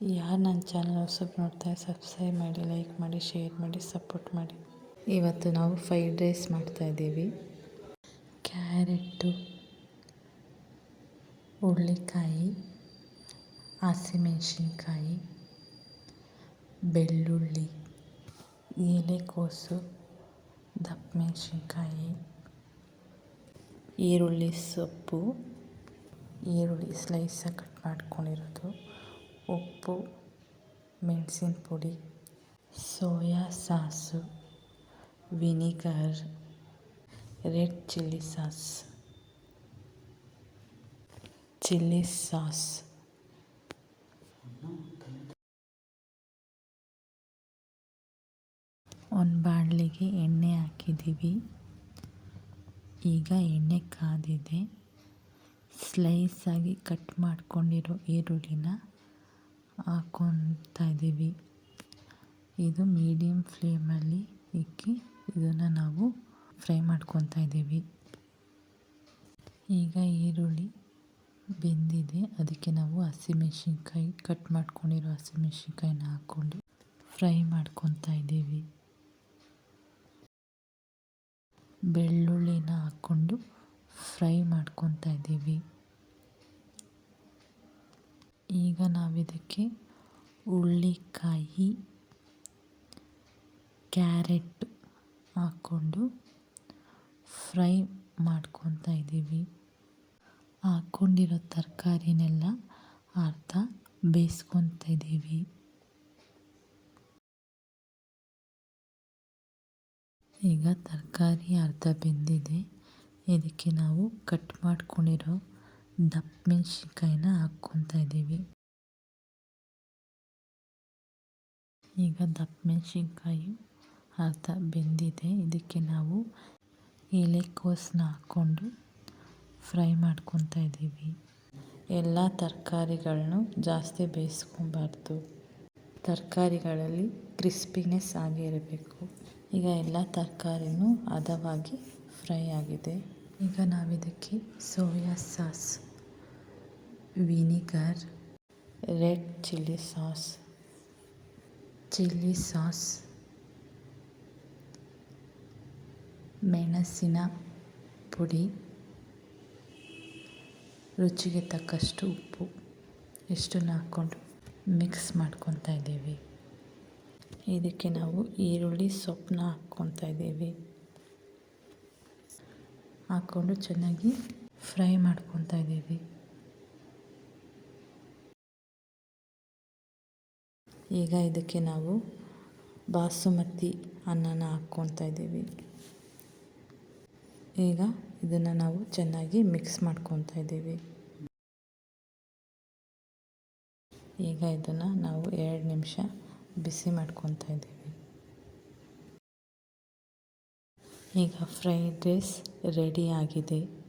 ಯಾರು ನನ್ನ ಚಾನಲ್ ಹೊಸಬ್ ನೋಡ್ತಾರೆ ಸಬ್ಸ್ಕ್ರೈಬ್ ಮಾಡಿ ಲೈಕ್ ಮಾಡಿ ಶೇರ್ ಮಾಡಿ ಸಪೋರ್ಟ್ ಮಾಡಿ. ಇವತ್ತು ನಾವು ಫ್ರೈಡ್ ರೈಸ್ ಮಾಡ್ತಾಯಿದ್ದೀವಿ ಕ್ಯಾರೆಟು ಹುರುಳಿಕಾಯಿ, ಹಸಿಮೆಣ್ಸಿನ್ಕಾಯಿ, ಬೆಳ್ಳುಳ್ಳಿ, ಎಲೆಕೋಸು ದಪ್ಪ ಮೆಣಸಿನ್ಕಾಯಿ ಈರುಳ್ಳಿ ಸೊಪ್ಪು, ಈರುಳ್ಳಿ ಸ್ಲೈಸಾಗಿ ಕಟ್ ಮಾಡ್ಕೊಂಡಿರೋದು. ಉಪ್ಪು, ಮೆಣಸಿನ ಪುಡಿ, soya sauce, vinegar, red chilli sauce chilli sauce. ಒಂದು ಬಾಣಲಿಗೆ ಎಣ್ಣೆ ಹಾಕಿದ್ದೀವಿ ಈಗ ಎಣ್ಣೆ ಕಾದಿದೆ. ಸ್ಲೈಸಾಗಿ ಕಟ್ ಮಾಡಿಕೊಂಡಿರೋ ಈರುಳ್ಳಿನ ಹಾಕ್ಕೊತಾ ಇದ್ದೀವಿ ಇದು ಮೀಡಿಯಮ್ ಫ್ಲೇಮಲ್ಲಿ ಇಕ್ಕಿ, ಇದನ್ನು ನಾವು ಫ್ರೈ ಮಾಡ್ಕೊತಾ ಇದ್ದೀವಿ ಈಗ ಈರುಳ್ಳಿ ಬೆಂದಿದೆ. ಅದಕ್ಕೆ ನಾವು ಹಸಿಮೆಣ್ಸಿನ್ಕಾಯಿ ಕಟ್ ಮಾಡ್ಕೊಂಡಿರೋ ಹಸಿಮೆಣ್ಸಿನ್ಕಾಯಿನ ಹಾಕ್ಕೊಂಡು ಫ್ರೈ ಮಾಡ್ಕೊತಾ ಇದ್ದೀವಿ ಬೆಳ್ಳುಳ್ಳಿನ ಹಾಕ್ಕೊಂಡು ಫ್ರೈ ಮಾಡ್ಕೊತಾ ಇದ್ದೀವಿ ಈಗ ನಾವಿದಕ್ಕೆ ಹುರುಳಿಕಾಯಿ ಕ್ಯಾರೆಟ್ ಹಾಕ್ಕೊಂಡು ಫ್ರೈ ಮಾಡ್ಕೊತಾ ಇದ್ದೀವಿ. ಹಾಕ್ಕೊಂಡಿರೋ ತರಕಾರಿನೆಲ್ಲ ಅರ್ಧ ಬೇಯಿಸ್ಕೊತಾ ಇದ್ದೀವಿ. ಈಗ ತರಕಾರಿ ಅರ್ಧ ಬೆಂದಿದೆ. ಇದಕ್ಕೆ ನಾವು ಕಟ್ ಮಾಡ್ಕೊಂಡಿರೋ ದಪ್ಪ ಮೆಣಸಿನ್ಕಾಯಿನ ಹಾಕ್ಕೊತಾ ಇದ್ದೀವಿ. ಈಗ ದಪ್ಪ ಮೆಣಸಿನ್ಕಾಯಿ ಅರ್ಧ ಬೆಂದಿದೆ. ಇದಕ್ಕೆ ನಾವು ಎಲೆಕೋಸನ್ನ ಹಾಕ್ಕೊಂಡು ಫ್ರೈ ಮಾಡ್ಕೊತಾ ಇದ್ದೀವಿ. ಎಲ್ಲ ತರಕಾರಿಗಳನ್ನು ಜಾಸ್ತಿ ಬೇಯಿಸ್ಕೊಬಾರ್ದು. ತರಕಾರಿಗಳಲ್ಲಿ ಕ್ರಿಸ್ಪಿನೆಸ್ ಆಗಿರಬೇಕು ಈಗ ಎಲ್ಲ ತರಕಾರಿನೂ ಹದವಾಗಿ ಫ್ರೈ ಆಗಿದೆ. ಈಗ ನಾವಿದಕ್ಕೆ soya sauce vinegar. Red chilli sauce. Chilli sauce. ಮೆಣಸಿನ ಪುಡಿ. ರುಚಿಗೆ ತಕ್ಕಷ್ಟು ಉಪ್ಪು. ಇಷ್ಟನ್ನು ಹಾಕ್ಕೊಂಡು ಮಿಕ್ಸ್ ಮಾಡ್ಕೊತಾ ಇದ್ದೀವಿ. ಇದಕ್ಕೆ ನಾವು ಈರುಳ್ಳಿ ಸೊಪ್ಪನ್ನ ಹಾಕ್ಕೊತಾ ಇದ್ದೀವಿ. ಹಾಕ್ಕೊಂಡು ಚೆನ್ನಾಗಿ ಫ್ರೈ ಮಾಡ್ಕೊತಾ ಇದ್ದೀವಿ. ಈಗ ಇದಕ್ಕೆ ನಾವು ಬಾಸುಮತಿ ಅನ್ನನ ಹಾಕ್ಕೊತಾ ಇದ್ದೀವಿ. ಈಗ ಇದನ್ನು ನಾವು ಚೆನ್ನಾಗಿ ಮಿಕ್ಸ್ ಮಾಡ್ಕೊತಾ ಇದ್ದೀವಿ. ಈಗ ಇದನ್ನು ನಾವು ಎರಡು ನಿಮಿಷ ಬಿಸಿ ಮಾಡ್ಕೊತಾ ಇದ್ದೀವಿ. ಈಗ ಫ್ರೈಡ್ ರೈಸ್ ರೆಡಿ ಆಗಿದೆ.